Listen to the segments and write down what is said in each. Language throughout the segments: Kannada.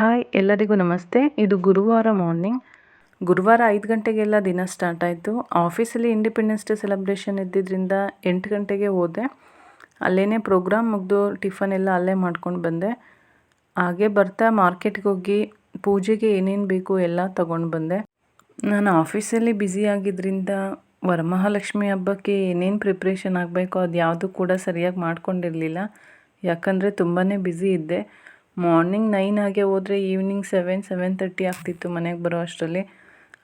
ಹಾಯ್, ಎಲ್ಲರಿಗೂ ನಮಸ್ತೆ. ಇದು ಗುರುವಾರ ಮಾರ್ನಿಂಗ್ ಗುರುವಾರ ಐದು ಗಂಟೆಗೆಲ್ಲ ದಿನ ಸ್ಟಾರ್ಟ್ ಆಯಿತು. ಆಫೀಸಲ್ಲಿ ಇಂಡಿಪೆಂಡೆನ್ಸ್ ಡೇ ಸೆಲೆಬ್ರೇಷನ್ ಇದ್ದಿದ್ದರಿಂದ ಎಂಟು ಗಂಟೆಗೆ ಹೋದೆ. ಅಲ್ಲೇ ಪ್ರೋಗ್ರಾಮ್ ಮುಗಿದು ಟಿಫನ್ ಎಲ್ಲ ಅಲ್ಲೇ ಮಾಡ್ಕೊಂಡು ಬಂದೆ. ಹಾಗೆ ಬರ್ತಾ ಮಾರ್ಕೆಟ್ಗೆ ಹೋಗಿ ಪೂಜೆಗೆ ಏನೇನು ಬೇಕು ಎಲ್ಲ ತಗೊಂಡು ಬಂದೆ. ನಾನು ಆಫೀಸಲ್ಲಿ ಬ್ಯುಸಿ ಆಗಿದ್ದರಿಂದ ವರಮಹಾಲಕ್ಷ್ಮಿ ಹಬ್ಬಕ್ಕೆ ಏನೇನು ಪ್ರಿಪ್ರೇಷನ್ ಆಗಬೇಕು ಅದು ಯಾವುದು ಕೂಡ ಸರಿಯಾಗಿ ಮಾಡ್ಕೊಂಡಿರಲಿಲ್ಲ. ಯಾಕಂದರೆ ತುಂಬಾ ಬ್ಯುಸಿ ಇದ್ದೆ. ಮಾರ್ನಿಂಗ್ ನೈನ್ ಹಾಗೆ ಹೋದರೆ ಈವ್ನಿಂಗ್ ಸೆವೆನ್ ಸೆವೆನ್ ತರ್ಟಿ ಆಗ್ತಿತ್ತು ಮನೆಗೆ ಬರೋ ಅಷ್ಟರಲ್ಲಿ.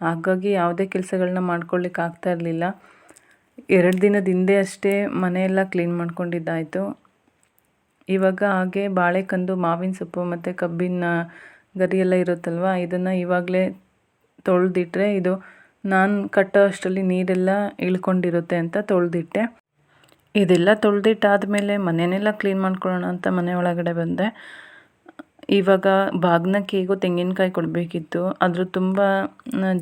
ಹಾಗಾಗಿ ಯಾವುದೇ ಕೆಲಸಗಳನ್ನ ಮಾಡ್ಕೊಳ್ಳಿಕ್ಕೆ ಆಗ್ತಾ ಇರಲಿಲ್ಲ. ಎರಡು ದಿನದ ಹಿಂದೆ ಅಷ್ಟೇ ಮನೆಯೆಲ್ಲ ಕ್ಲೀನ್ ಮಾಡ್ಕೊಂಡಿದ್ದಾಯಿತು. ಇವಾಗ ಹಾಗೆ ಬಾಳೆಕಂದು ಮಾವಿನ ಸೊಪ್ಪು ಮತ್ತು ಕಬ್ಬಿನ ಗರಿ ಎಲ್ಲ ಇರುತ್ತಲ್ವ? ಇದನ್ನು ಇವಾಗಲೇ ತೊಳೆದಿಟ್ರೆ ಇದು ನಾನು ಕಟ್ಟೋ ಅಷ್ಟರಲ್ಲಿ ನೀರೆಲ್ಲ ಇಳ್ಕೊಂಡಿರುತ್ತೆ ಅಂತ ತೊಳೆದಿಟ್ಟೆ. ಇದೆಲ್ಲ ತೊಳೆದಿಟ್ಟಾದಮೇಲೆ ಮನೆಯೆಲ್ಲ ಕ್ಲೀನ್ ಮಾಡ್ಕೊಳ್ಳೋಣ ಅಂತ ಮನೆ ಒಳಗಡೆ ಬಂದೆ. ಇವಾಗ ಬಾಗ್ನಕ್ಕೆ ತೆಂಗಿನಕಾಯಿ ಕೊಡಬೇಕಿತ್ತು. ಅದ್ರ ತುಂಬ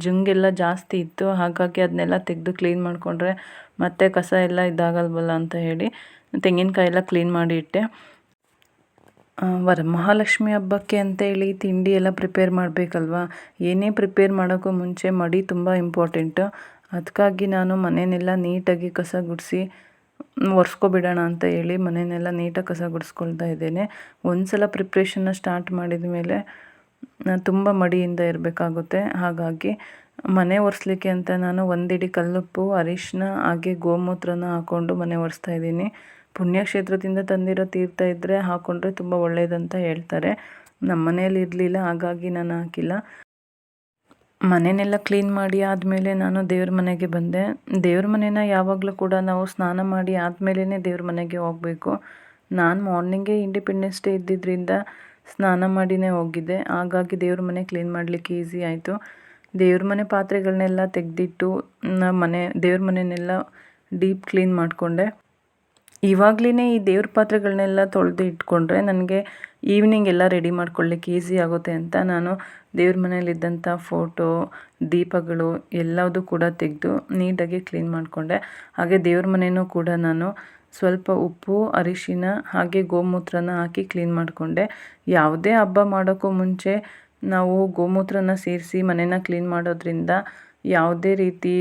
ಜುಂಗೆಲ್ಲ ಜಾಸ್ತಿ ಇತ್ತು. ಹಾಗಾಗಿ ಅದನ್ನೆಲ್ಲ ತೆಗೆದು ಕ್ಲೀನ್ ಮಾಡಿಕೊಂಡ್ರೆ ಮತ್ತೆ ಕಸ ಎಲ್ಲ ಇದಾಗಲ್ವಲ್ಲ ಅಂತ ಹೇಳಿ ತೆಂಗಿನಕಾಯಿ ಎಲ್ಲ ಕ್ಲೀನ್ ಮಾಡಿ ಇಟ್ಟೆ. ವರಮಹಾಲಕ್ಷ್ಮಿ ಹಬ್ಬಕ್ಕೆ ಅಂತೇಳಿ ತಿಂಡಿ ಎಲ್ಲ ಪ್ರಿಪೇರ್ ಮಾಡಬೇಕಲ್ವಾ? ಏನೇ ಪ್ರಿಪೇರ್ ಮಾಡೋಕ್ಕೂ ಮುಂಚೆ ಮಡಿ ತುಂಬ ಇಂಪಾರ್ಟೆಂಟು ಅದಕ್ಕಾಗಿ ನಾನು ಮನೆಯನ್ನೆಲ್ಲ ನೀಟಾಗಿ ಕಸ ಗುಡಿಸಿ ಒರೆಸ್ಕೊಬಿಡೋಣ ಅಂತ ಹೇಳಿ ಮನೆಯನ್ನೆಲ್ಲ ನೀಟಾಗಿ ಕಸ ಗುಡಿಸ್ಕೊಳ್ತಾ ಇದ್ದೇನೆ. ಒಂದು ಸಲ ಪ್ರಿಪ್ರೇಷನ್ನ ಸ್ಟಾರ್ಟ್ ಮಾಡಿದ ಮೇಲೆ ತುಂಬ ಮಡಿಯಿಂದ ಇರಬೇಕಾಗುತ್ತೆ ಹಾಗಾಗಿ ಮನೆ ಒರೆಸ್ಲಿಕ್ಕೆ ಅಂತ ನಾನು ಒಂದಿಡಿ ಕಲ್ಲುಪ್ಪು ಅರಿಶಿನ ಹಾಗೆ ಗೋಮೂತ್ರನ ಹಾಕ್ಕೊಂಡು ಮನೆ ಒರೆಸ್ತಾ ಇದ್ದೀನಿ. ಪುಣ್ಯಕ್ಷೇತ್ರದಿಂದ ತಂದಿರೋ ತೀರ್ಥ ಇದ್ದರೆ ಹಾಕ್ಕೊಂಡ್ರೆ ತುಂಬ ಒಳ್ಳೆಯದಂತ ಹೇಳ್ತಾರೆ. ನಮ್ಮ ಮನೇಲಿ ಇರಲಿಲ್ಲ, ಹಾಗಾಗಿ ನಾನು ಹಾಕಿಲ್ಲ. ಮನೆಯೆಲ್ಲ ಕ್ಲೀನ್ ಮಾಡಿ ಆದಮೇಲೆ ನಾನು ದೇವ್ರ ಮನೆಗೆ ಬಂದೆ. ದೇವ್ರ ಮನೇನ ಯಾವಾಗಲೂ ಕೂಡ ನಾವು ಸ್ನಾನ ಮಾಡಿ ಆದಮೇಲೇ ದೇವ್ರ ಮನೆಗೆ ಹೋಗಬೇಕು. ನಾನು ಮಾರ್ನಿಂಗೇ ಇಂಡಿಪೆಂಡೆನ್ಸ್ ಡೇ ಇದ್ದಿದ್ದರಿಂದ ಸ್ನಾನ ಮಾಡಿನೇ ಹೋಗಿದ್ದೆ. ಹಾಗಾಗಿ ದೇವ್ರ ಮನೆ ಕ್ಲೀನ್ ಮಾಡಲಿಕ್ಕೆ ಈಸಿ ಆಯಿತು. ದೇವ್ರ ಮನೆ ಪಾತ್ರೆಗಳನ್ನೆಲ್ಲ ತೆಗೆದಿಟ್ಟು ಮನೆ, ದೇವ್ರ ಮನೆಯನ್ನೆಲ್ಲ ಡೀಪ್ ಕ್ಲೀನ್ ಮಾಡಿಕೊಂಡೆ. ಇವಾಗಲೇ ಈ ದೇವ್ರ ಪಾತ್ರೆಗಳನ್ನೆಲ್ಲ ತೊಳೆದು ಇಟ್ಕೊಂಡ್ರೆ ನನಗೆ ಈವ್ನಿಂಗ್ ಎಲ್ಲ ರೆಡಿ ಮಾಡ್ಕೊಳ್ಳಿಕ್ಕೆ ಈಸಿ ಆಗುತ್ತೆ ಅಂತ ನಾನು ದೇವ್ರ ಮನೇಲಿದ್ದಂಥ ಫೋಟೋ ದೀಪಗಳು ಎಲ್ಲದೂ ಕೂಡ ತೆಗೆದು ನೀಟಾಗಿ ಕ್ಲೀನ್ ಮಾಡಿಕೊಂಡೆ. ಹಾಗೆ ದೇವ್ರ ಮನೆಯೂ ಕೂಡ ನಾನು ಸ್ವಲ್ಪ ಉಪ್ಪು, ಅರಿಶಿನ ಹಾಗೆ ಗೋಮೂತ್ರನ ಹಾಕಿ ಕ್ಲೀನ್ ಮಾಡಿಕೊಂಡೆ. ಯಾವುದೇ ಹಬ್ಬ ಮಾಡೋಕ್ಕೂ ಮುಂಚೆ ನಾವು ಗೋಮೂತ್ರನ ಸೇರಿಸಿ ಮನೇನ ಕ್ಲೀನ್ ಮಾಡೋದ್ರಿಂದ ಯಾವುದೇ ರೀತಿ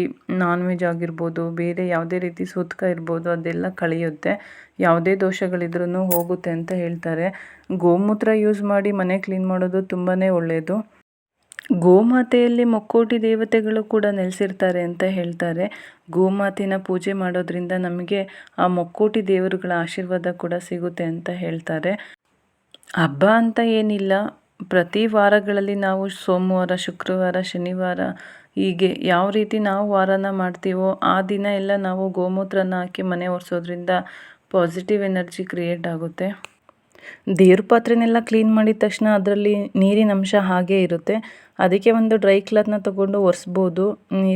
ನಾನ್ ವೆಜ್ ಆಗಿರ್ಬೋದು, ಬೇರೆ ಯಾವುದೇ ರೀತಿ ಸೂತಕ ಇರ್ಬೋದು, ಅದೆಲ್ಲ ಕಳೆಯುತ್ತೆ. ಯಾವುದೇ ದೋಷಗಳಿದ್ರೂ ಹೋಗುತ್ತೆ ಅಂತ ಹೇಳ್ತಾರೆ. ಗೋಮೂತ್ರ ಯೂಸ್ ಮಾಡಿ ಮನೆ ಕ್ಲೀನ್ ಮಾಡೋದು ತುಂಬಾ ಒಳ್ಳೆಯದು ಗೋಮಾತೆಯಲ್ಲಿ ಮುಕ್ಕೋಟಿ ದೇವತೆಗಳು ಕೂಡ ನೆಲೆಸಿರ್ತಾರೆ ಅಂತ ಹೇಳ್ತಾರೆ. ಗೋಮಾತೆನ ಪೂಜೆ ಮಾಡೋದ್ರಿಂದ ನಮಗೆ ಆ ಮುಕ್ಕೋಟಿ ದೇವರುಗಳ ಆಶೀರ್ವಾದ ಕೂಡ ಸಿಗುತ್ತೆ ಅಂತ ಹೇಳ್ತಾರೆ. ಹಬ್ಬ ಅಂತ ಏನಿಲ್ಲ. ಪ್ರತಿ ವಾರಗಳಲ್ಲಿ ನಾವು ಸೋಮವಾರ, ಶುಕ್ರವಾರ, ಶನಿವಾರ ಹೀಗೆ ಯಾವ ರೀತಿ ನಾವು ವಾರನ ಮಾಡ್ತೀವೋ ಆ ದಿನ ಎಲ್ಲ ನಾವು ಗೋಮೂತ್ರನ ಹಾಕಿ ಮನೆ ಒರೆಸೋದ್ರಿಂದ ಪಾಸಿಟಿವ್ ಎನರ್ಜಿ ಕ್ರಿಯೇಟ್ ಆಗುತ್ತೆ. ದೇವ್ರ ಪಾತ್ರೆನೆಲ್ಲ ಕ್ಲೀನ್ ಮಾಡಿದ ತಕ್ಷಣ ಅದರಲ್ಲಿ ನೀರಿನ ಅಂಶ ಹಾಗೇ ಇರುತ್ತೆ. ಅದಕ್ಕೆ ಒಂದು ಡ್ರೈ ಕ್ಲಾತ್ನ ತೊಗೊಂಡು ಒರೆಸ್ಬೋದು.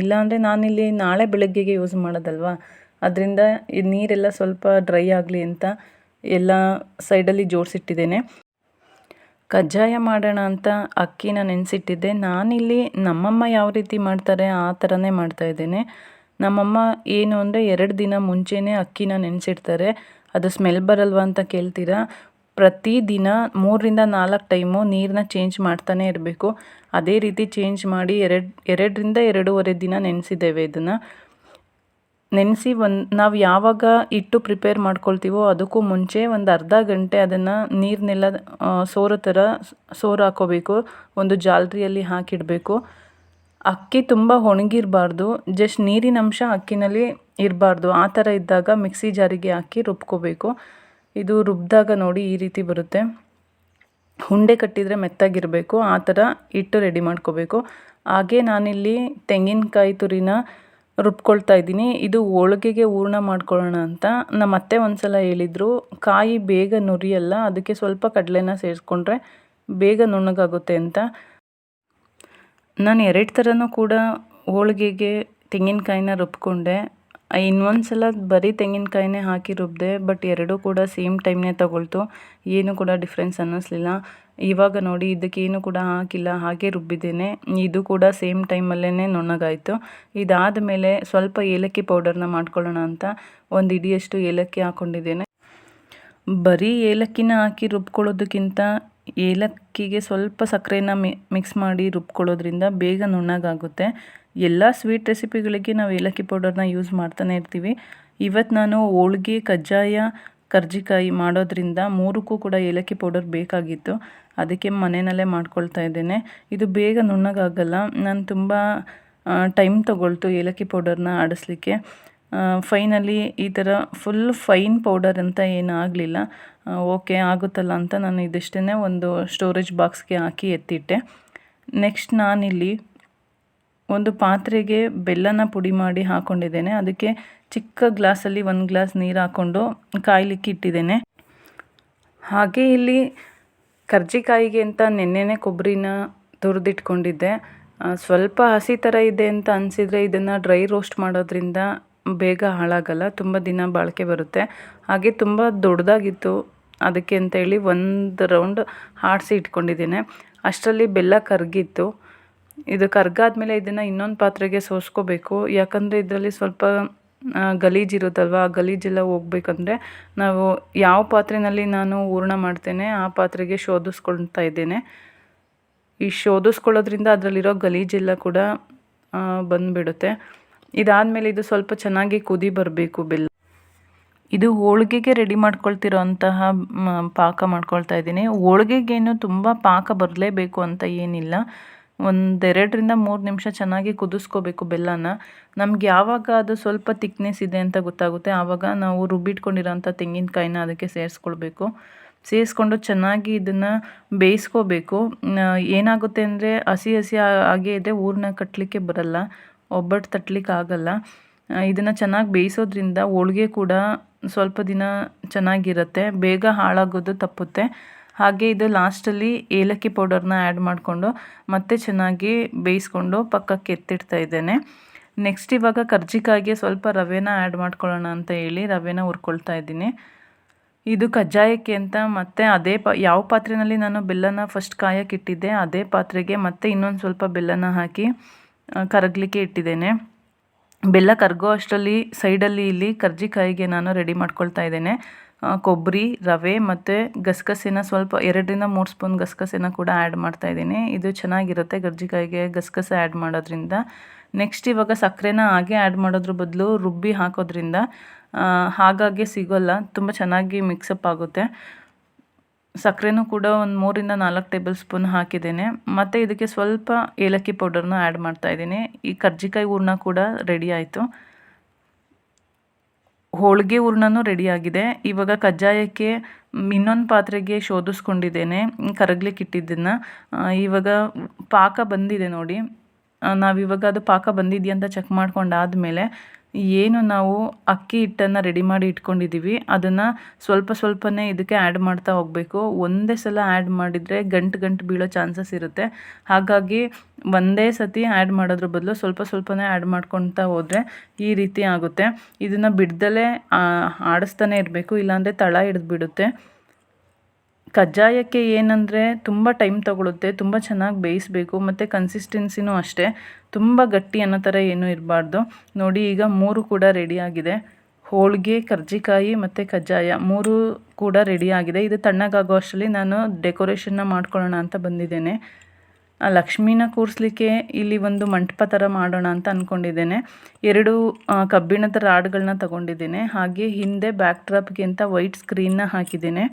ಇಲ್ಲಾಂದರೆ ನಾನಿಲ್ಲಿ ನಾಳೆ ಬೆಳಗ್ಗೆಗೆ ಯೂಸ್ ಮಾಡೋದಲ್ವಾ? ಅದರಿಂದ ಈ ನೀರೆಲ್ಲ ಸ್ವಲ್ಪ ಡ್ರೈ ಆಗಲಿ ಅಂತ ಎಲ್ಲ ಸೈಡಲ್ಲಿ ಜೋಡಿಸಿಟ್ಟಿದ್ದೇನೆ. ಕಜ್ಜಾಯ ಮಾಡೋಣ ಅಂತ ಅಕ್ಕಿನ ನೆನೆಸಿಟ್ಟಿದ್ದೆ. ನಾನಿಲ್ಲಿ ನಮ್ಮಮ್ಮ ಯಾವ ರೀತಿ ಮಾಡ್ತಾರೆ ಆ ಥರನೇ ಮಾಡ್ತಾಯಿದ್ದೇನೆ ನಮ್ಮಮ್ಮ ಏನು ಅಂದರೆ ಎರಡು ದಿನ ಮುಂಚೆನೇ ಅಕ್ಕಿನ ನೆನೆಸಿಡ್ತಾರೆ. ಅದು ಸ್ಮೆಲ್ ಬರಲ್ವಾ ಅಂತ ಕೇಳ್ತೀರಾ? ಪ್ರತಿದಿನ ಮೂರರಿಂದ ನಾಲ್ಕು ಟೈಮು ನೀರನ್ನ ಚೇಂಜ್ ಮಾಡ್ತಾನೆ ಇರಬೇಕು. ಅದೇ ರೀತಿ ಚೇಂಜ್ ಮಾಡಿ ಎರಡು, ಎರಡರಿಂದ ಎರಡೂವರೆ ದಿನ ನೆನೆಸಿದ್ದೇವೆ ಇದನ್ನು. ನೆನೆಸಿ ಒಂದು, ನಾವು ಯಾವಾಗ ಇಟ್ಟು ಪ್ರಿಪೇರ್ ಮಾಡ್ಕೊಳ್ತೀವೋ ಅದಕ್ಕೂ ಮುಂಚೆ ಒಂದು ಅರ್ಧ ಗಂಟೆ ಅದನ್ನು ನೀರನ್ನೆಲ್ಲ ಸೋರೋ ಥರ ಸೋರು ಹಾಕೋಬೇಕು, ಒಂದು ಜಾಲರಿಯಲ್ಲಿ ಹಾಕಿಡಬೇಕು. ಅಕ್ಕಿ ತುಂಬ ಒಣಗಿರಬಾರ್ದು, ಜಸ್ಟ್ ನೀರಿನ ಅಂಶ ಅಕ್ಕಿನಲ್ಲಿ ಇರಬಾರ್ದು, ಆ ಥರ ಇದ್ದಾಗ ಮಿಕ್ಸಿ ಜಾರಿಗೆ ಹಾಕಿ ರುಬ್ಕೋಬೇಕು. ಇದು ರುಬ್ಬಿದಾಗ ನೋಡಿ ಈ ರೀತಿ ಬರುತ್ತೆ. ಉಂಡೆ ಕಟ್ಟಿದರೆ ಮೆತ್ತಾಗಿರಬೇಕು, ಆ ಥರ ಹಿಟ್ಟು ರೆಡಿ ಮಾಡ್ಕೋಬೇಕು. ಹಾಗೆ ನಾನಿಲ್ಲಿ ತೆಂಗಿನಕಾಯಿ ತುರಿನ ರುಬ್ಕೊಳ್ತಾ ಇದ್ದೀನಿ. ಇದು ಹೋಳಿಗೆಗೆ ಹೂರ್ಣ ಮಾಡ್ಕೊಳ್ಳೋಣ ಅಂತ. ನಮ್ಮ ಅತ್ತೆ ಒಂದು ಸಲ ಹೇಳಿದರು, ಕಾಯಿ ಬೇಗ ನುರಿಯಲ್ಲ, ಅದಕ್ಕೆ ಸ್ವಲ್ಪ ಕಡಲೆನ ಸೇರಿಸ್ಕೊಂಡ್ರೆ ಬೇಗ ನುಣ್ಣಗಾಗುತ್ತೆ ಅಂತ. ನಾನು ಎರಡು ಥರನೂ ಕೂಡ ಹೋಳಿಗೆಗೆ ತೆಂಗಿನಕಾಯಿನ ರುಬ್ಕೊಂಡೆ. ಇನ್ನೊಂದು ಸಲ ಬರೀ ತೆಂಗಿನಕಾಯಿನೇ ಹಾಕಿ ರುಬ್ಬಿದೆ ಬಟ್ ಎರಡೂ ಕೂಡ ಸೇಮ್ ಟೈಮ್ನೇ ತಗೊಳ್ತು. ಏನೂ ಕೂಡ ಡಿಫ್ರೆನ್ಸ್ ಅನ್ನಿಸ್ಲಿಲ್ಲ. ಇವಾಗ ನೋಡಿ ಇದಕ್ಕೇನು ಕೂಡ ಹಾಕಿಲ್ಲ, ಹಾಗೆ ರುಬ್ಬಿದ್ದೇನೆ. ಇದು ಕೂಡ ಸೇಮ್ ಟೈಮಲ್ಲೇ ನುಣ್ಣಗಾಯಿತು. ಇದಾದ ಮೇಲೆ ಸ್ವಲ್ಪ ಏಲಕ್ಕಿ ಪೌಡರ್ನ ಮಾಡ್ಕೊಳ್ಳೋಣ ಅಂತ ಒಂದು ಇಡಿಯಷ್ಟು ಏಲಕ್ಕಿ ಹಾಕ್ಕೊಂಡಿದ್ದೇನೆ ಬರೀ ಏಲಕ್ಕಿನ ಹಾಕಿ ರುಬ್ಕೊಳ್ಳೋದಕ್ಕಿಂತ ಏಲಕ್ಕಿಗೆ ಸ್ವಲ್ಪ ಸಕ್ಕರೆನ ಮಿಕ್ಸ್ ಮಾಡಿ ರುಬ್ಕೊಳ್ಳೋದ್ರಿಂದ ಬೇಗ ನುಣ್ಣಗಾಗುತ್ತೆ. ಎಲ್ಲ ಸ್ವೀಟ್ ರೆಸಿಪಿಗಳಿಗೆ ನಾವು ಏಲಕ್ಕಿ ಪೌಡರ್ನ ಯೂಸ್ ಮಾಡ್ತಾನೆ ಇರ್ತೀವಿ. ಇವತ್ತು ನಾನು ಹೋಳ್ಗೆ, ಕಜ್ಜಾಯ, ಕರ್ಜಿಕಾಯಿ ಮಾಡೋದ್ರಿಂದ ಮೂರಕ್ಕೂ ಕೂಡ ಏಲಕ್ಕಿ ಪೌಡರ್ ಬೇಕಾಗಿತ್ತು. ಅದಕ್ಕೆ ಮನೆಯಲ್ಲೇ ಮಾಡ್ಕೊಳ್ತಾ ಇದ್ದೇನೆ. ಇದು ಬೇಗ ನುಣ್ಣಗಾಗಲ್ಲ. ನಾನು ತುಂಬ ಟೈಮ್ ತಗೊಳ್ತು ಏಲಕ್ಕಿ ಪೌಡರ್ನ ಆಡಿಸ್ಲಿಕ್ಕೆ. ಫೈನಲಿ ಈ ಥರ ಫುಲ್ ಫೈನ್ ಪೌಡರ್ ಅಂತ ಏನು ಆಗಲಿಲ್ಲ. ಓಕೆ ಆಗುತ್ತಲ್ಲ ಅಂತ ನಾನು ಇದಿಷ್ಟೇ ಒಂದು ಸ್ಟೋರೇಜ್ ಬಾಕ್ಸ್ಗೆ ಹಾಕಿ ಎತ್ತಿಟ್ಟೆ. ನೆಕ್ಸ್ಟ್ ನಾನಿಲ್ಲಿ ಒಂದು ಪಾತ್ರೆಗೆ ಬೆಲ್ಲನ ಪುಡಿ ಮಾಡಿ ಹಾಕ್ಕೊಂಡಿದ್ದೇನೆ ಅದಕ್ಕೆ ಚಿಕ್ಕ ಗ್ಲಾಸಲ್ಲಿ ಒಂದು ಗ್ಲಾಸ್ ನೀರು ಹಾಕ್ಕೊಂಡು ಕಾಯಲಿಕ್ಕೆ ಇಟ್ಟಿದ್ದೇನೆ. ಹಾಗೆ ಇಲ್ಲಿ ಕರ್ಜಿಕಾಯಿಗೆ ಅಂತ ನೆನ್ನೆನೇ ಕೊಬ್ಬರಿನ ತುರಿದಿಟ್ಕೊಂಡಿದ್ದೆ. ಸ್ವಲ್ಪ ಹಸಿ ಥರ ಇದೆ ಅಂತ ಅನಿಸಿದರೆ ಇದನ್ನು ಡ್ರೈ ರೋಸ್ಟ್ ಮಾಡೋದ್ರಿಂದ ಬೇಗ ಹಾಳಾಗಲ್ಲ, ತುಂಬ ದಿನ ಬಾಳಿಕೆ ಬರುತ್ತೆ. ಹಾಗೆ ತುಂಬ ದೊಡ್ಡದಾಗಿತ್ತು ಅದಕ್ಕೆ ಅಂತೇಳಿ ಒಂದು ರೌಂಡ್ ಆಡಿಸಿ ಇಟ್ಕೊಂಡಿದ್ದೇನೆ. ಅಷ್ಟರಲ್ಲಿ ಬೆಲ್ಲ ಕರಗಿತ್ತು. ಇದು ಕರ್ಗಾದ್ಮೇಲೆ ಇದನ್ನು ಇನ್ನೊಂದು ಪಾತ್ರೆಗೆ ಸೋಸ್ಕೋಬೇಕು. ಯಾಕಂದರೆ ಇದರಲ್ಲಿ ಸ್ವಲ್ಪ ಗಲೀಜಿರುತ್ತಲ್ವ ಆ ಗಲೀಜೆಲ್ಲ ಹೋಗ್ಬೇಕಂದ್ರೆ ನಾವು ಯಾವ ಪಾತ್ರೆಯಲ್ಲಿ ನಾನು ಹೂರ್ಣ ಮಾಡ್ತೇನೆ, ಆ ಪಾತ್ರೆಗೆ ಶೋಧಿಸ್ಕೊಳ್ತಾ ಇದ್ದೇನೆ. ಈ ಶೋಧಿಸ್ಕೊಳ್ಳೋದ್ರಿಂದ ಅದರಲ್ಲಿರೋ ಗಲೀಜೆಲ್ಲ ಕೂಡ ಬಂದುಬಿಡುತ್ತೆ. ಇದಾದಮೇಲೆ ಇದು ಸ್ವಲ್ಪ ಚೆನ್ನಾಗಿ ಕುದಿ ಬರಬೇಕು ಬೆಲ್ಲ. ಇದು ಹೋಳಿಗೆಗೆ ರೆಡಿ ಮಾಡ್ಕೊಳ್ತಿರೋ ಅಂತಹ ಪಾಕ ಮಾಡ್ಕೊಳ್ತಾ ಇದ್ದೀನಿ. ಹೋಳಿಗೆಗೇನು ತುಂಬ ಪಾಕ ಬರಲೇಬೇಕು ಅಂತ ಏನಿಲ್ಲ. ಒಂದೆರಡರಿಂದ ಮೂರು ನಿಮಿಷ ಚೆನ್ನಾಗಿ ಕುದಿಸ್ಕೋಬೇಕು ಬೆಲ್ಲನ. ನಮ್ಗೆ ಯಾವಾಗ ಅದು ಸ್ವಲ್ಪ ತಿಕ್ನೆಸ್ ಇದೆ ಅಂತ ಗೊತ್ತಾಗುತ್ತೆ. ಆವಾಗ ನಾವು ರುಬ್ಬಿಟ್ಕೊಂಡಿರೋಂಥ ತೆಂಗಿನಕಾಯಿನ ಅದಕ್ಕೆ ಸೇರಿಸ್ಕೊಳ್ಬೇಕು. ಸೇರಿಸ್ಕೊಂಡು ಚೆನ್ನಾಗಿ ಇದನ್ನು ಬೇಯಿಸ್ಕೋಬೇಕು. ಏನಾಗುತ್ತೆ ಅಂದರೆ ಹಸಿ ಹಸಿ ಹಾಗೆ ಇದೆ ಊರನ್ನ ಕಟ್ಟಲಿಕ್ಕೆ ಬರಲ್ಲ, ಒಬ್ಬಟ್ಟು ತಟ್ಟಲಿಕ್ಕೆ ಆಗಲ್ಲ. ಇದನ್ನು ಚೆನ್ನಾಗಿ ಬೇಯಿಸೋದ್ರಿಂದ ಹೋಳಿಗೆ ಕೂಡ ಸ್ವಲ್ಪ ದಿನ ಚೆನ್ನಾಗಿರುತ್ತೆ. ಬೇಗ ಹಾಳಾಗೋದು ತಪ್ಪುತ್ತೆ. ಹಾಗೆ ಇದು ಲಾಸ್ಟಲ್ಲಿ ಏಲಕ್ಕಿ ಪೌಡರ್ನ ಆ್ಯಡ್ ಮಾಡಿಕೊಂಡು ಮತ್ತೆ ಚೆನ್ನಾಗಿ ಬೇಯಿಸ್ಕೊಂಡು ಪಕ್ಕಕ್ಕೆ ಎತ್ತಿಡ್ತಾ ಇದ್ದೇನೆ. ನೆಕ್ಸ್ಟ್ ಇವಾಗ ಕರ್ಜಿಕಾಯಿಗೆ ಸ್ವಲ್ಪ ರವೆನ ಆ್ಯಡ್ ಮಾಡ್ಕೊಳ್ಳೋಣ ಅಂತ ಹೇಳಿ ರವೆನ ಹುರ್ಕೊಳ್ತಾ ಇದ್ದೀನಿ. ಇದು ಕಜ್ಜಾಯಕ್ಕೆ ಅಂತ ಮತ್ತೆ ಅದೇ ಪಾ, ಯಾವ ಪಾತ್ರೆಯಲ್ಲಿ ನಾನು ಬೆಲ್ಲನ ಫಸ್ಟ್ ಕಾಯಕ್ಕೆ ಇಟ್ಟಿದ್ದೆ ಅದೇ ಪಾತ್ರೆಗೆ ಮತ್ತೆ ಇನ್ನೊಂದು ಸ್ವಲ್ಪ ಬೆಲ್ಲನ ಹಾಕಿ ಕರಗಲಿಕ್ಕೆ ಇಟ್ಟಿದ್ದೇನೆ. ಬೆಲ್ಲ ಕರಗೋ ಅಷ್ಟರಲ್ಲಿ ಸೈಡಲ್ಲಿ ಇಲ್ಲಿ ಕರ್ಜಿಕಾಯಿಗೆ ನಾನು ರೆಡಿ ಮಾಡ್ಕೊಳ್ತಾ ಇದ್ದೇನೆ. ಕೊಬ್ಬರಿ ರವೆ ಮತ್ತು ಗಸಗಸೆನ ಸ್ವಲ್ಪ ಎರಡರಿಂದ ಮೂರು ಸ್ಪೂನ್ ಗಸಗಸೆನ ಕೂಡ ಆ್ಯಡ್ ಮಾಡ್ತಾ ಇದ್ದೀನಿ. ಇದು ಚೆನ್ನಾಗಿರುತ್ತೆ ಗರ್ಜಿಕಾಯಿಗೆ ಗಸಗಸೆ ಆ್ಯಡ್ ಮಾಡೋದ್ರಿಂದ. ನೆಕ್ಸ್ಟ್ ಇವಾಗ ಸಕ್ಕರೆನ ಹಾಗೆ ಆ್ಯಡ್ ಮಾಡೋದ್ರ ಬದಲು ರುಬ್ಬಿ ಹಾಕೋದ್ರಿಂದ ಹಾಗಾಗಿ ಸಿಗೋಲ್ಲ, ತುಂಬ ಚೆನ್ನಾಗಿ ಮಿಕ್ಸಪ್ ಆಗುತ್ತೆ. ಸಕ್ಕರೆನೂ ಕೂಡ ಒಂದು ಮೂರಿಂದ ನಾಲ್ಕು ಟೇಬಲ್ ಸ್ಪೂನ್ ಹಾಕಿದ್ದೇನೆ. ಮತ್ತು ಇದಕ್ಕೆ ಸ್ವಲ್ಪ ಏಲಕ್ಕಿ ಪೌಡರ್ನ ಆ್ಯಡ್ ಮಾಡ್ತಾ ಇದ್ದೀನಿ. ಈ ಕರ್ಜಿಕಾಯಿ ಹೂರ್ಣ ಕೂಡ ರೆಡಿ ಆಯಿತು. ಹೋಳಿಗೆ ಹೂರ್ಣನೂ ರೆಡಿಯಾಗಿದೆ ಇವಾಗ ಕಜ್ಜಾಯಕ್ಕೆ ಇನ್ನೊಂದು ಪಾತ್ರೆಗೆ ಶೋಧಿಸ್ಕೊಂಡಿದ್ದೇನೆ, ಕರಗ್ಲಿಕ್ಕೆ ಇಟ್ಟಿದ್ದನ್ನು. ಇವಾಗ ಪಾಕ ಬಂದಿದೆ ನೋಡಿ. ನಾವಿವಾಗ ಅದು ಪಾಕ ಬಂದಿದೆಯಾ ಅಂತ ಚೆಕ್ ಮಾಡ್ಕೊಂಡಾದಮೇಲೆ ಏನು ನಾವು ಅಕ್ಕಿ ಹಿಟ್ಟನ್ನು ರೆಡಿ ಮಾಡಿ ಇಟ್ಕೊಂಡಿದ್ದೀವಿ ಅದನ್ನು ಸ್ವಲ್ಪ ಸ್ವಲ್ಪನೇ ಇದಕ್ಕೆ ಆ್ಯಡ್ ಮಾಡ್ತಾ ಹೋಗಬೇಕು. ಒಂದೇ ಸಲ ಆ್ಯಡ್ ಮಾಡಿದರೆ ಗಂಟು ಗಂಟು ಬೀಳೋ ಚಾನ್ಸಸ್ ಇರುತ್ತೆ. ಹಾಗಾಗಿ ಒಂದೇ ಸತಿ ಆ್ಯಡ್ ಮಾಡೋದ್ರ ಬದಲು ಸ್ವಲ್ಪ ಸ್ವಲ್ಪನೇ ಆ್ಯಡ್ ಮಾಡ್ಕೊತಾ ಹೋದರೆ ಈ ರೀತಿ ಆಗುತ್ತೆ. ಇದನ್ನು ಬಿಡ್ದಲೇ ಆಡಿಸ್ತಾನೆ ಇರಬೇಕು. ಇಲ್ಲಾಂದರೆ ತಳ ಹಿಡಿದು ಬಿಡುತ್ತೆ ಕಜ್ಜಾಯಕ್ಕೆ ಏನಂದರೆ ತುಂಬ ಟೈಮ್ ತಗೊಳುತ್ತೆ, ತುಂಬ ಚೆನ್ನಾಗಿ ಬೇಯಿಸಬೇಕು, ಮತ್ತು ಕನ್ಸಿಸ್ಟೆನ್ಸಿನೂ ಅಷ್ಟೇ. ತುಂಬ ಗಟ್ಟಿ ಅನ್ನೋ ಥರ ಏನೂ ಇರಬಾರ್ದು. ನೋಡಿ, ಈಗ ಮೂರು ಕೂಡ ರೆಡಿಯಾಗಿದೆ ಹೋಳಿಗೆ, ಕರ್ಜಿಕಾಯಿ ಮತ್ತು ಕಜ್ಜಾಯ ಮೂರು ಕೂಡ ರೆಡಿಯಾಗಿದೆ ಇದು ತಣ್ಣಗಾಗೋ ಅಷ್ಟರಲ್ಲಿ ನಾನು ಡೆಕೋರೇಷನ್ನ ಮಾಡ್ಕೊಳ್ಳೋಣ ಅಂತ ಬಂದಿದ್ದೇನೆ. ಲಕ್ಷ್ಮೀನ ಕೂರಿಸ್ಲಿಕ್ಕೆ ಇಲ್ಲಿ ಒಂದು ಮಂಟಪ ಥರ ಮಾಡೋಣ ಅಂತ ಅಂದ್ಕೊಂಡಿದ್ದೇನೆ ಎರಡು ಕಬ್ಬಿಣದ ರಾಡ್ಗಳನ್ನ ತಗೊಂಡಿದ್ದೇನೆ. ಹಾಗೆ ಹಿಂದೆ ಬ್ಯಾಕ್ ಡ್ರಾಪ್ಗೆ ಅಂತ ವೈಟ್ ಸ್ಕ್ರೀನ್ನ ಹಾಕಿದ್ದೇನೆ.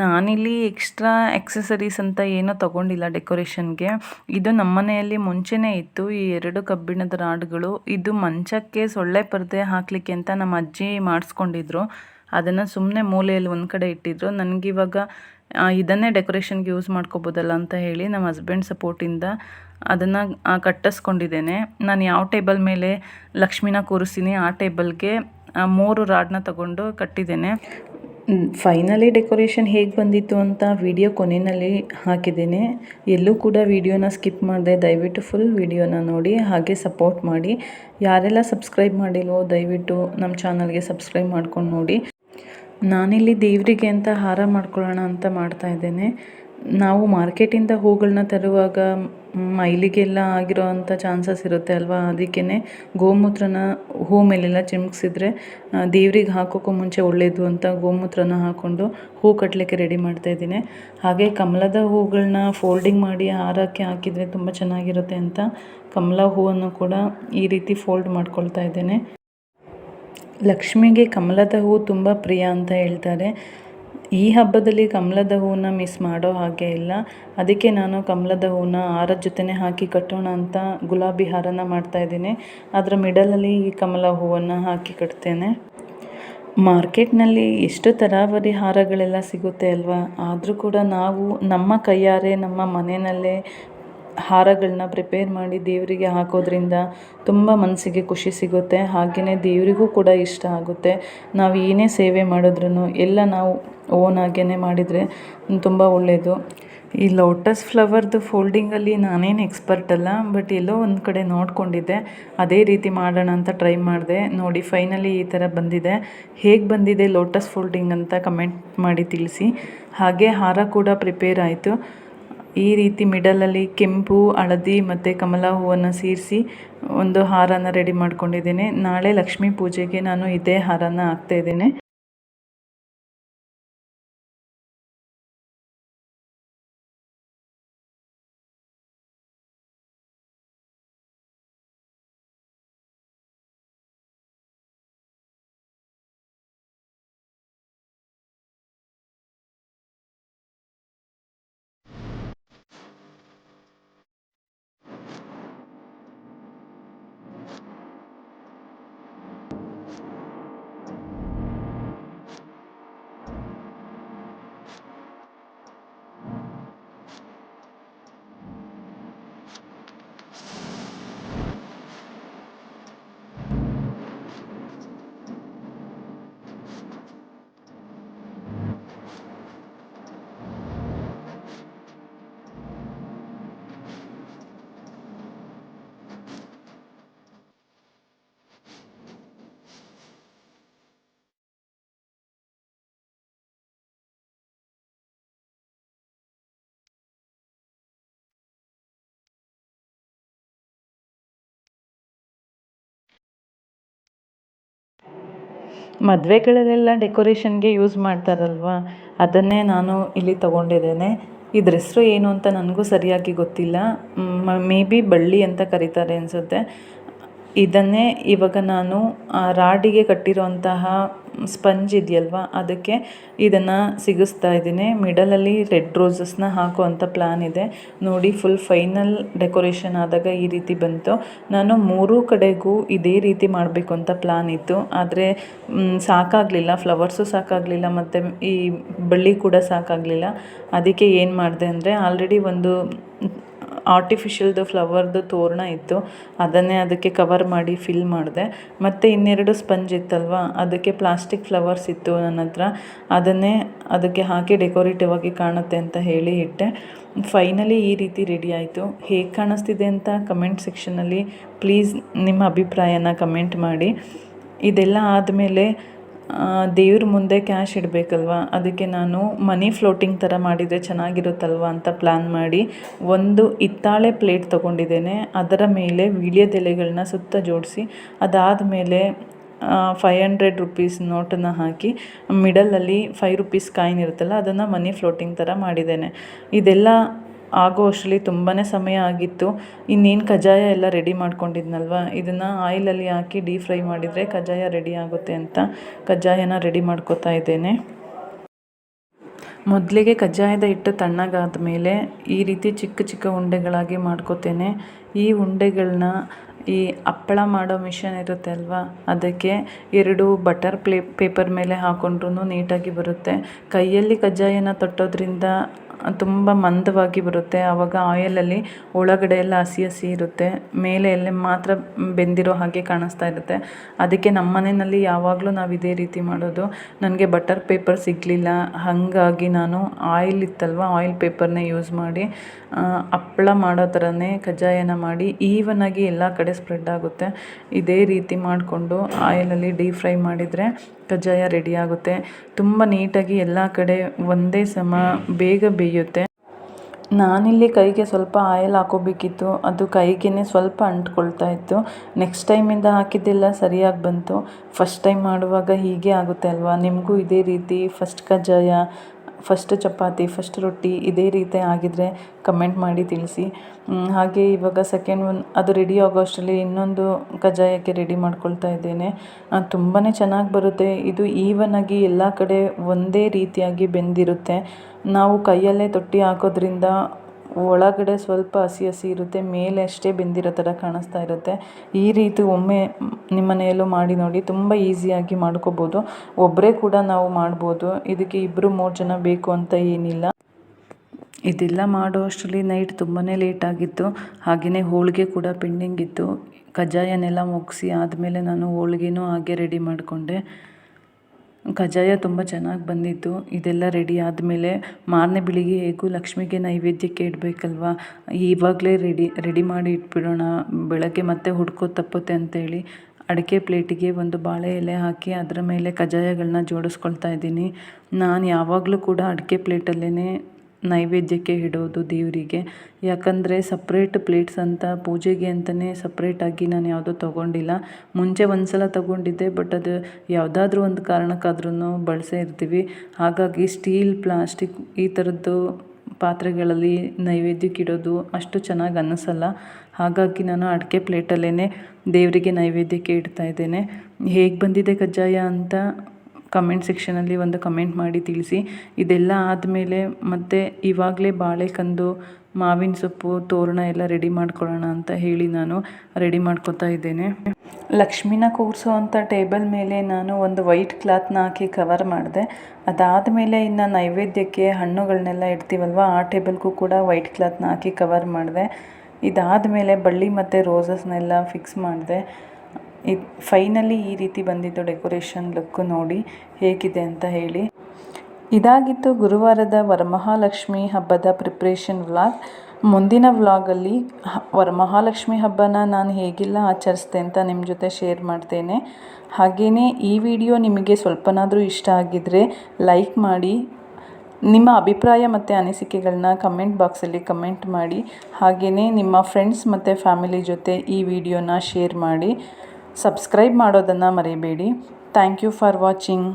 ನಾನಿಲ್ಲಿ ಎಕ್ಸ್ಟ್ರಾ ಎಕ್ಸಸರೀಸ್ ಅಂತ ಏನೂ ತೊಗೊಂಡಿಲ್ಲ ಡೆಕೋರೇಷನ್ಗೆ ಇದು ನಮ್ಮ ಮನೆಯಲ್ಲಿ ಮುಂಚೆನೇ ಇತ್ತು. ಈ ಎರಡು ಕಬ್ಬಿಣದ ರಾಡ್ಗಳು. ಇದು ಮಂಚಕ್ಕೆ ಸೊಳ್ಳೆ ಪರದೆ ಹಾಕಲಿಕ್ಕೆ ಅಂತ ನಮ್ಮ ಅಜ್ಜಿ ಮಾಡಿಸ್ಕೊಂಡಿದ್ರು. ಅದನ್ನು ಸುಮ್ಮನೆ ಮೂಲೆಯಲ್ಲಿ ಒಂದು ಕಡೆ ಇಟ್ಟಿದ್ರು. ನನಗಿವಾಗ ಇದನ್ನೇ ಡೆಕೋರೇಷನ್ಗೆ ಯೂಸ್ ಮಾಡ್ಕೋಬೋದಲ್ಲ ಅಂತ ಹೇಳಿ ನಮ್ಮ ಹಸ್ಬೆಂಡ್ ಸಪೋರ್ಟಿಂದ ಅದನ್ನು ಕಟ್ಟಿಸ್ಕೊಂಡಿದ್ದೇನೆ. ನಾನು ಯಾವ ಟೇಬಲ್ ಮೇಲೆ ಲಕ್ಷ್ಮಿನ ಕೂರಿಸ್ತೀನಿ ಆ ಟೇಬಲ್ಗೆ ಮೂರು ರಾಡ್ನ ತಗೊಂಡು ಕಟ್ಟಿದ್ದೇನೆ. ಫೈನಲಿ ಡೆಕೋರೇಷನ್ ಹೇಗೆ ಬಂದಿತ್ತು ಅಂತ ವಿಡಿಯೋ ಕೊನೆಯಲ್ಲಿ ಹಾಕಿದ್ದೀನಿ. ಎಲ್ಲೂ ಕೂಡ ವಿಡಿಯೋನ ಸ್ಕಿಪ್ ಮಾಡಿದೆ, ದಯವಿಟ್ಟು ಫುಲ್ ವಿಡಿಯೋನ ನೋಡಿ, ಹಾಗೆ ಸಪೋರ್ಟ್ ಮಾಡಿ. ಯಾರೆಲ್ಲ ಸಬ್ಸ್ಕ್ರೈಬ್ ಮಾಡಿಲ್ವೋ, ದಯವಿಟ್ಟು ನಮ್ಮ ಚಾನಲ್ಗೆ ಸಬ್ಸ್ಕ್ರೈಬ್ ಮಾಡ್ಕೊಂಡು ನೋಡಿ. ನಾನಿಲ್ಲಿ ದೇವರಿಗೆ ಅಂತ ಹಾರ ಮಾಡ್ಕೊಳ್ಳೋಣ ಅಂತ ಮಾಡ್ತಾ ಇದ್ದೇನೆ. ನಾವು ಮಾರ್ಕೆಟಿಂದ ಹೂಗಳನ್ನ ತರುವಾಗ ಮೈಲಿಗೆಲ್ಲ ಆಗಿರೋ ಅಂಥ ಚಾನ್ಸಸ್ ಇರುತ್ತೆ ಅಲ್ವಾ? ಅದಕ್ಕೇ ಗೋಮೂತ್ರನ ಹೂ ಮೇಲೆಲ್ಲ ಚಿಮ್ಕಿಸಿದ್ರೆ ದೇವ್ರಿಗೆ ಹಾಕೋಕ್ಕೂ ಮುಂಚೆ ಒಳ್ಳೆಯದು ಅಂತ ಗೋಮೂತ್ರನ ಹಾಕ್ಕೊಂಡು ಹೂ ಕಟ್ಟಲಿಕ್ಕೆ ರೆಡಿ ಮಾಡ್ತಾ ಇದ್ದೀನಿ. ಹಾಗೆ ಕಮಲದ ಹೂಗಳನ್ನ ಫೋಲ್ಡಿಂಗ್ ಮಾಡಿ ಹಾರಕ್ಕೆ ಹಾಕಿದರೆ ತುಂಬ ಚೆನ್ನಾಗಿರುತ್ತೆ ಅಂತ ಕಮಲ ಹೂವನ್ನು ಕೂಡ ಈ ರೀತಿ ಫೋಲ್ಡ್ ಮಾಡ್ಕೊಳ್ತಾ ಇದ್ದೇನೆ. ಲಕ್ಷ್ಮಿಗೆ ಕಮಲದ ಹೂ ತುಂಬ ಪ್ರಿಯ ಅಂತ ಹೇಳ್ತಾರೆ. ಈ ಹಬ್ಬದಲ್ಲಿ ಕಮಲದ ಹೂವನ್ನ ಮಿಸ್ ಮಾಡೋ ಹಾಗೆ ಇಲ್ಲ. ಅದಕ್ಕೆ ನಾನು ಕಮಲದ ಹೂವನ್ನ ಹಾರದ ಜೊತೆನೇ ಹಾಕಿ ಕಟ್ಟೋಣ ಅಂತ ಗುಲಾಬಿ ಹಾರನ ಮಾಡ್ತಾ ಇದ್ದೀನಿ. ಅದರ ಮಿಡಲಲ್ಲಿ ಈ ಕಮಲ ಹೂವನ್ನು ಹಾಕಿ ಕಟ್ತೇನೆ. ಮಾರ್ಕೆಟ್ನಲ್ಲಿ ಎಷ್ಟು ತರಾವರಿ ಹಾರಗಳೆಲ್ಲ ಸಿಗುತ್ತೆ ಅಲ್ವಾ? ಆದರೂ ಕೂಡ ನಾವು ನಮ್ಮ ಕೈಯಾರೆ, ನಮ್ಮ ಮನೆಯಲ್ಲೇ ಹಾರಗಳನ್ನ ಪ್ರಿಪೇರ್ ಮಾಡಿ ದೇವರಿಗೆ ಹಾಕೋದ್ರಿಂದ ತುಂಬ ಮನಸ್ಸಿಗೆ ಖುಷಿ ಸಿಗುತ್ತೆ. ಹಾಗೆಯೇ ದೇವರಿಗೂ ಕೂಡ ಇಷ್ಟ ಆಗುತ್ತೆ. ನಾವು ಏನೇ ಸೇವೆ ಮಾಡಿದ್ರೂ ಎಲ್ಲ ನಾವು ಓನ್ ಆಗೇ ಮಾಡಿದರೆ ತುಂಬ ಒಳ್ಳೆಯದು ಈ ಲೋಟಸ್ ಫ್ಲವರ್ದು ಫೋಲ್ಡಿಂಗಲ್ಲಿ ನಾನೇನು ಎಕ್ಸ್ಪರ್ಟ್ ಅಲ್ಲ ಬಟ್ ಎಲ್ಲೋ ಒಂದು ಕಡೆ ನೋಡಿಕೊಂಡಿದ್ದೆ. ಅದೇ ರೀತಿ ಮಾಡೋಣ ಅಂತ ಟ್ರೈ ಮಾಡಿದೆ. ನೋಡಿ ಫೈನಲಿ ಈ ಥರ ಬಂದಿದೆ. ಹೇಗೆ ಬಂದಿದೆ ಲೋಟಸ್ ಫೋಲ್ಡಿಂಗ್ ಅಂತ ಕಮೆಂಟ್ ಮಾಡಿ ತಿಳಿಸಿ. ಹಾಗೆ ಹಾರ ಕೂಡ ಪ್ರಿಪೇರ್ ಆಯಿತು. ಈ ರೀತಿ ಮಿಡಲಲ್ಲಿ ಕೆಂಪು, ಹಳದಿ ಮತ್ತು ಕಮಲ ಹೂವನ್ನು ಸೇರಿಸಿ ಒಂದು ಹಾರನ ರೆಡಿ ಮಾಡ್ಕೊಂಡಿದ್ದೀನಿ. ನಾಳೆ ಲಕ್ಷ್ಮೀ ಪೂಜೆಗೆ ನಾನು ಇದೇ ಹಾರನ ಹಾಕ್ತಾಯಿದ್ದೇನೆ ಮದುವೆಗಳಲ್ಲೆಲ್ಲ ಡೆಕೋರೇಷನ್ಗೆ ಯೂಸ್ ಮಾಡ್ತಾರಲ್ವ? ಅದನ್ನೇ ನಾನು ಇಲ್ಲಿ ತೊಗೊಂಡಿದ್ದೇನೆ. ಇದ್ರ ಹೆಸರು ಏನು ಅಂತ ನನಗೂ ಸರಿಯಾಗಿ ಗೊತ್ತಿಲ್ಲ. ಮೇ ಬಿ ಬಳ್ಳಿ ಅಂತ ಕರೀತಾರೆ ಅನಿಸುತ್ತೆ. ಇದನ್ನೇ ಇವಾಗ ನಾನು ರಾಡಿಗೆ ಕಟ್ಟಿರುವಂತಹ ಸ್ಪಂಜ್ ಇದೆಯಲ್ವ, ಅದಕ್ಕೆ ಇದನ್ನು ಸಿಗಿಸ್ತಾ ಇದ್ದೀನಿ. ಮಿಡಲಲ್ಲಿ ರೆಡ್ ರೋಸಸ್ನ ಹಾಕುವಂಥ ಪ್ಲ್ಯಾನ್ ಇದೆ. ನೋಡಿ, ಫುಲ್ ಫೈನಲ್ ಡೆಕೋರೇಷನ್ ಆದಾಗ ಈ ರೀತಿ ಬಂತು. ನಾನು ಮೂರೂ ಕಡೆಗೂ ಇದೇ ರೀತಿ ಮಾಡಬೇಕು ಅಂತ ಪ್ಲ್ಯಾನ್ ಇತ್ತು. ಆದರೆ ಸಾಕಾಗಲಿಲ್ಲ. ಫ್ಲವರ್ಸು ಸಾಕಾಗಲಿಲ್ಲ, ಮತ್ತು ಈ ಬಳ್ಳಿ ಕೂಡ ಸಾಕಾಗಲಿಲ್ಲ. ಅದಕ್ಕೆ ಏನು ಮಾಡಿದೆ ಅಂದರೆ, ಆಲ್ರೆಡಿ ಒಂದು ಆರ್ಟಿಫಿಷಿಯಲ್ದು ಫ್ಲವರ್ದು ತೋರಣ ಇತ್ತು. ಅದನ್ನೇ ಅದಕ್ಕೆ ಕವರ್ ಮಾಡಿ ಫಿಲ್ ಮಾಡಿದೆ. ಮತ್ತು ಇನ್ನೆರಡು ಸ್ಪಂಜ್ ಇತ್ತಲ್ವ? ಅದಕ್ಕೆ ಪ್ಲಾಸ್ಟಿಕ್ ಫ್ಲವರ್ಸ್ ಇತ್ತು ನನ್ನ ಹತ್ರ. ಅದನ್ನೇ ಅದಕ್ಕೆ ಹಾಕಿ ಡೆಕೋರೇಟಿವ್ ಆಗಿ ಕಾಣುತ್ತೆ ಅಂತ ಹೇಳಿ ಇಟ್ಟೆ. ಫೈನಲಿ ಈ ರೀತಿ ರೆಡಿ ಆಯಿತು. ಹೇಗೆ ಕಾಣಿಸ್ತಿದೆ ಅಂತ ಕಮೆಂಟ್ ಸೆಕ್ಷನಲ್ಲಿ ಪ್ಲೀಸ್ ನಿಮ್ಮ ಅಭಿಪ್ರಾಯನ ಕಮೆಂಟ್ ಮಾಡಿ. ಇದೆಲ್ಲ ಆದಮೇಲೆ ದೇವ್ರ ಮುಂದೆ ಕ್ಯಾಶ್ ಇಡಬೇಕಲ್ವ? ಅದಕ್ಕೆ ನಾನು ಮನಿ ಫ್ಲೋಟಿಂಗ್ ಥರ ಮಾಡಿದರೆ ಚೆನ್ನಾಗಿರುತ್ತಲ್ವ ಅಂತ ಪ್ಲ್ಯಾನ್ ಮಾಡಿ ಒಂದು ಹಿತ್ತಾಳೆ ಪ್ಲೇಟ್ ತೊಗೊಂಡಿದ್ದೇನೆ. ಅದರ ಮೇಲೆ ವೀಳ್ಯದೆಲೆಗಳನ್ನ ಸುತ್ತ ಜೋಡಿಸಿ ಅದಾದ ಮೇಲೆ ಫೈ ಹಂಡ್ರೆಡ್ ರುಪೀಸ್ ನೋಟನ್ನು ಹಾಕಿ ಮಿಡಲಲ್ಲಿ ಫೈವ್ ರುಪೀಸ್ ಕಾಯಿನ್ ಇರುತ್ತಲ್ಲ, ಅದನ್ನು ಮನಿ ಫ್ಲೋಟಿಂಗ್ ಥರ ಮಾಡಿದ್ದೇನೆ. ಇದೆಲ್ಲ ಆಗೋ ಅಷ್ಟರಲ್ಲಿ ತುಂಬಾ ಸಮಯ ಆಗಿತ್ತು. ಇನ್ನೇನು ಕಜ್ಜಾಯ ಎಲ್ಲ ರೆಡಿ ಮಾಡ್ಕೊಂಡಿದ್ನಲ್ವ? ಇದನ್ನು ಆಯಿಲಲ್ಲಿ ಹಾಕಿ ಡೀಪ್ ಫ್ರೈ ಮಾಡಿದರೆ ಕಜ್ಜಾಯ ರೆಡಿ ಆಗುತ್ತೆ ಅಂತ ಕಜ್ಜಾಯನ ರೆಡಿ ಮಾಡ್ಕೋತಾ ಇದ್ದೇನೆ. ಮೊದಲಿಗೆ ಕಜ್ಜಾಯದ ಹಿಟ್ಟು ತಣ್ಣಗಾದ ಮೇಲೆ ಈ ರೀತಿ ಚಿಕ್ಕ ಚಿಕ್ಕ ಉಂಡೆಗಳಾಗಿ ಮಾಡ್ಕೋತೇನೆ. ಈ ಉಂಡೆಗಳನ್ನ ಈ ಹಪ್ಪಳ ಮಾಡೋ ಮಿಷನ್ ಇರುತ್ತೆ ಅಲ್ವಾ? ಅದಕ್ಕೆ ಎರಡು ಬಟರ್ ಪ್ಲೇ ಪೇಪರ್ ಮೇಲೆ ಹಾಕ್ಕೊಂಡ್ರೂ ನೀಟಾಗಿ ಬರುತ್ತೆ. ಕೈಯಲ್ಲಿ ಕಜ್ಜಾಯನ ತಟ್ಟೋದ್ರಿಂದ ತುಂಬ ಮಂದವಾಗಿ ಬರುತ್ತೆ. ಆವಾಗ ಆಯಿಲಲ್ಲಿ ಒಳಗಡೆ ಎಲ್ಲ ಹಸಿ ಹಸಿ ಇರುತ್ತೆ. ಮೇಲೆ ಎಲ್ಲ ಮಾತ್ರ ಬೆಂದಿರೋ ಹಾಗೆ ಕಾಣಿಸ್ತಾ ಇರುತ್ತೆ. ಅದಕ್ಕೆ ನಮ್ಮ ಮನೆಯಲ್ಲಿ ಯಾವಾಗಲೂ ನಾವು ಇದೇ ರೀತಿ ಮಾಡೋದು. ನನಗೆ ಬಟರ್ ಪೇಪರ್ ಸಿಗಲಿಲ್ಲ. ಹಾಗಾಗಿ ನಾನು ಆಯಿಲ್ ಇತ್ತಲ್ವ, ಆಯಿಲ್ ಪೇಪರ್ನೇ ಯೂಸ್ ಮಾಡಿ ಹಪ್ಳ ಮಾಡೋ ಥರನೇ ಕಜ್ಜಾಯನ ಮಾಡಿ ಈವನಾಗಿ ಎಲ್ಲ ಕಡೆ ಸ್ಪ್ರೆಡ್ ಆಗುತ್ತೆ. ಇದೇ ರೀತಿ ಮಾಡಿಕೊಂಡು ಆಯಿಲಲ್ಲಿ ಡೀಪ್ ಫ್ರೈ ಮಾಡಿದರೆ ಕಜ್ಜಾಯ ರೆಡಿ ಆಗುತ್ತೆ. ತುಂಬ ನೀಟಾಗಿ ಎಲ್ಲ ಕಡೆ ಒಂದೇ ಸಮ ಬೇಗ ಬೇಯುತ್ತೆ. ನಾನಿಲ್ಲಿ ಕೈಗೆ ಸ್ವಲ್ಪ ಆಯಿಲ್ ಹಾಕೋಬೇಕಿತ್ತು. ಅದು ಕೈಗೆ ಸ್ವಲ್ಪ ಅಂಟ್ಕೊಳ್ತಾ ಇತ್ತು. ನೆಕ್ಸ್ಟ್ ಟೈಮಿಂದ ಹಾಕಿದ್ದೆಲ್ಲ, ಸರಿಯಾಗಿ ಬಂತು. ಫಸ್ಟ್ ಟೈಮ್ ಮಾಡುವಾಗ ಹೀಗೆ ಆಗುತ್ತೆ ಅಲ್ವಾ? ನಿಮಗೂ ಇದೇ ರೀತಿ ಫಸ್ಟ್ ಕಜ್ಜಾಯ ಫಸ್ಟ್ ಚಪಾತಿ ಫಸ್ಟ್ ರೊಟ್ಟಿ ಇದೇ ರೀತಿ ಆಗಿದ್ದರೆ ಕಮೆಂಟ್ ಮಾಡಿ ತಿಳಿಸಿ. ಹಾಗೆ ಇವಾಗ ಸೆಕೆಂಡ್ ಒನ್ ಅದು ರೆಡಿ ಆಗೋ ಅಷ್ಟರಲ್ಲಿ ಇನ್ನೊಂದು ಕಜ್ಜಾಯಕ್ಕೆ ರೆಡಿ ಮಾಡ್ಕೊಳ್ತಾ ಇದ್ದೇನೆ. ತುಂಬಾ ಚೆನ್ನಾಗಿ ಬರುತ್ತೆ. ಇದು ಈವನ್ ಆಗಿ ಎಲ್ಲ ಕಡೆ ಒಂದೇ ರೀತಿಯಾಗಿ ಬೆಂದಿರುತ್ತೆ. ನಾವು ಕೈಯಲ್ಲೇ ತೊಟ್ಟಿ ಹಾಕೋದ್ರಿಂದ ಒಳಗಡೆ ಸ್ವಲ್ಪ ಹಸಿ ಹಸಿ ಇರುತ್ತೆ, ಮೇಲೆ ಅಷ್ಟೇ ಬೆಂದಿರೋ ಥರ ಕಾಣಿಸ್ತಾ ಇರುತ್ತೆ. ಈ ರೀತಿ ಒಮ್ಮೆ ನಿಮ್ಮ ಮನೆಯಲ್ಲೂ ಮಾಡಿ ನೋಡಿ, ತುಂಬ ಈಸಿಯಾಗಿ ಮಾಡ್ಕೋಬೋದು. ಒಬ್ಬರೇ ಕೂಡ ನಾವು ಮಾಡ್ಬೋದು. ಇದಕ್ಕೆ ಇಬ್ಬರು ಮೂರು ಜನ ಬೇಕು ಅಂತ ಏನಿಲ್ಲ. ಇದೆಲ್ಲ ಮಾಡೋ ಅಷ್ಟರಲ್ಲಿ ನೈಟ್ ತುಂಬಾ ಲೇಟ್ ಆಗಿತ್ತು. ಹಾಗೆಯೇ ಹೋಳಿಗೆ ಕೂಡ ಪೆಂಡಿಂಗ್ ಇತ್ತು. ಕಜ್ಜಾಯನೆಲ್ಲ ಮುಗಿಸಿ ಆದಮೇಲೆ ನಾನು ಹೋಳಿಗೆನೂ ಹಾಗೆ ರೆಡಿ ಮಾಡಿಕೊಂಡೆ. ಕಜ್ಜಾಯ ತುಂಬ ಚೆನ್ನಾಗಿ ಬಂದಿತ್ತು. ಇದೆಲ್ಲ ರೆಡಿ ಆದಮೇಲೆ ಮಾರನೇ ಬೆಳಿಗ್ಗೆ ಹೇಗೂ ಲಕ್ಷ್ಮಿಗೆ ನೈವೇದ್ಯಕ್ಕೆ ಇಡಬೇಕಲ್ವಾ? ಇವಾಗಲೇ ರೆಡಿ ರೆಡಿ ಮಾಡಿ ಇಟ್ಬಿಡೋಣ. ಬೆಳಗ್ಗೆ ಮತ್ತೆ ಹುಡ್ಕೋ ತಪ್ಪುತ್ತೆ ಅಂತೇಳಿ ಅಡಿಕೆ ಪ್ಲೇಟಿಗೆ ಒಂದು ಬಾಳೆ ಎಲೆ ಹಾಕಿ ಅದರ ಮೇಲೆ ಕಜ್ಜಾಯಗಳನ್ನ ಜೋಡಿಸ್ಕೊಳ್ತಾ ಇದ್ದೀನಿ. ನಾನು ಯಾವಾಗಲೂ ಕೂಡ ಅಡಿಕೆ ಪ್ಲೇಟಲ್ಲೇ ನೈವೇದ್ಯಕ್ಕೆ ಇಡೋದು ದೇವರಿಗೆ. ಯಾಕಂದರೆ ಸಪ್ರೇಟ್ ಪ್ಲೇಟ್ಸ್ ಅಂತ ಪೂಜೆಗೆ ಅಂತಲೇ ಸಪ್ರೇಟಾಗಿ ನಾನು ಯಾವುದೂ ತೊಗೊಂಡಿಲ್ಲ. ಮುಂಚೆ ಒಂದು ಸಲ ತೊಗೊಂಡಿದ್ದೆ ಬಟ್ ಅದು ಯಾವುದಾದ್ರೂ ಒಂದು ಕಾರಣಕ್ಕಾದ್ರೂ ಬಳಸೇ ಇರ್ತೀವಿ. ಹಾಗಾಗಿ ಸ್ಟೀಲ್ ಪ್ಲಾಸ್ಟಿಕ್ ಈ ಥರದ್ದು ಪಾತ್ರೆಗಳಲ್ಲಿ ನೈವೇದ್ಯಕ್ಕೆ ಇಡೋದು ಅಷ್ಟು ಚೆನ್ನಾಗಿ ಅನ್ನಿಸಲ್ಲ. ಹಾಗಾಗಿ ನಾನು ಅಡಿಕೆ ಪ್ಲೇಟಲ್ಲೇ ದೇವರಿಗೆ ನೈವೇದ್ಯಕ್ಕೆ ಇಡ್ತಾ ಇದ್ದೇನೆ. ಹೇಗೆ ಬಂದಿದೆ ಕಜ್ಜಾಯ ಅಂತ ಕಮೆಂಟ್ ಸೆಕ್ಷನಲ್ಲಿ ಒಂದು ಕಮೆಂಟ್ ಮಾಡಿ ತಿಳಿಸಿ. ಇದೆಲ್ಲ ಆದಮೇಲೆ ಮತ್ತೆ ಇವಾಗಲೇ ಬಾಳೆಕಂದು ಮಾವಿನ ಸೊಪ್ಪು, ತೋರಣ ಎಲ್ಲ ರೆಡಿ ಮಾಡ್ಕೊಳ್ಳೋಣ ಅಂತ ಹೇಳಿ ನಾನು ರೆಡಿ ಮಾಡ್ಕೊತಾ ಇದ್ದೇನೆ. ಲಕ್ಷ್ಮಿನ ಕೂರಿಸೋ ಅಂಥ ಟೇಬಲ್ ಮೇಲೆ ನಾನು ಒಂದು ವೈಟ್ ಕ್ಲಾತ್ನ ಹಾಕಿ ಕವರ್ ಮಾಡಿದೆ. ಅದಾದ ಮೇಲೆ ಇನ್ನು ನೈವೇದ್ಯಕ್ಕೆ ಹಣ್ಣುಗಳನ್ನೆಲ್ಲ ಇಡ್ತೀವಲ್ವ, ಆ ಟೇಬಲ್ಗೂ ಕೂಡ ವೈಟ್ ಕ್ಲಾತ್ನ ಹಾಕಿ ಕವರ್ ಮಾಡಿದೆ. ಇದಾದ ಮೇಲೆ ಬಳ್ಳಿ ಮತ್ತು ರೋಸಸ್ನೆಲ್ಲ ಫಿಕ್ಸ್ ಮಾಡಿದೆ. ಇದು ಫೈನಲಿ ಈ ರೀತಿ ಬಂದಿದ್ದು ಡೆಕೋರೇಷನ್ ಲುಕ್ ನೋಡಿ ಹೇಗಿದೆ ಅಂತ ಹೇಳಿ. ಇದಾಗಿತ್ತು ಗುರುವಾರದ ವರಮಹಾಲಕ್ಷ್ಮಿ ಹಬ್ಬದ ಪ್ರಿಪ್ರೇಷನ್ ವ್ಲಾಗ್ ಮುಂದಿನ ವ್ಲಾಗಲ್ಲಿ ವರಮಹಾಲಕ್ಷ್ಮಿ ಹಬ್ಬನ ನಾನು ಹೇಗೆಲ್ಲ ಆಚರಿಸ್ದೆ ಅಂತ ನಿಮ್ಮ ಜೊತೆ ಶೇರ್ ಮಾಡ್ತೇನೆ. ಹಾಗೆಯೇ ಈ ವಿಡಿಯೋ ನಿಮಗೆ ಸ್ವಲ್ಪನಾದರೂ ಇಷ್ಟ ಆಗಿದ್ದರೆ ಲೈಕ್ ಮಾಡಿ, ನಿಮ್ಮ ಅಭಿಪ್ರಾಯ ಮತ್ತು ಅನಿಸಿಕೆಗಳನ್ನ ಕಮೆಂಟ್ ಬಾಕ್ಸಲ್ಲಿ ಕಮೆಂಟ್ ಮಾಡಿ ಹಾಗೆಯೇ ನಿಮ್ಮ ಫ್ರೆಂಡ್ಸ್ ಮತ್ತು ಫ್ಯಾಮಿಲಿ ಜೊತೆ ಈ ವಿಡಿಯೋನ ಶೇರ್ ಮಾಡಿ. ಸಬ್ಸ್ಕ್ರೈಬ್ ಮಾಡೋದನ್ನು ಮರಿಬೇಡಿ. Thank you for watching.